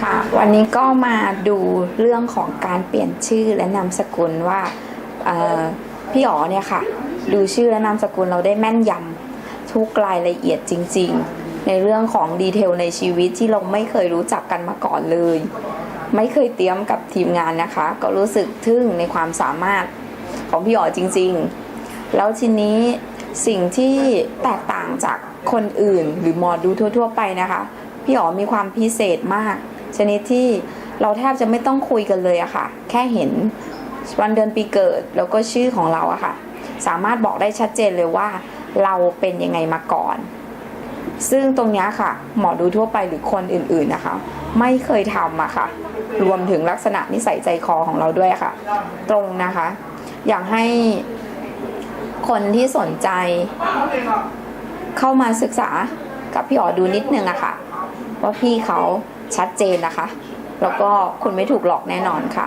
ค่ะ วันนี้ก็มาดูเรื่องของการเปลี่ยนชื่อและนามสกุลว่าพี่อ๋อเนี่ยค่ะ ดูชื่อและนามสกุลเราได้แม่นยำทุกรายละเอียดจริง ๆ ในเรื่องของดีเทลในชีวิตที่เราไม่เคยรู้จักกันมาก่อนเลย ไม่เคยเตรียมกับทีมงานนะคะ ก็รู้สึกทึ่งในความสามารถของพี่อ๋อจริง ๆ แล้วทีนี้สิ่งที่แตกต่างจากคนอื่นหรือหมอดูทั่ว ๆ ไปนะคะ พี่อ๋อมีความพิเศษมาก ชนิดที่เราแทบจะไม่ต้องคุยกันเลยอะค่ะ แค่เห็นวันเดือนปีเกิดแล้วก็ชื่อของเราอะค่ะ สามารถบอกได้ชัดเจนเลยว่า เราเป็นยังไงมาก่อน ซึ่งตรงนี้ค่ะ หมอดูทั่วไปหรือคนอื่นๆนะคะ ไม่เคยทำอะค่ะ รวมถึงลักษณะนิสัยใจคอของเราด้วยค่ะ ตรงนะคะ อยากให้คนที่สนใจเข้ามาศึกษากับพี่อ๋อดูนิดนึงอะค่ะ ว่าพี่เขา ชัดเจนนะคะ แล้วก็คุณไม่ถูกหลอกแน่นอนค่ะ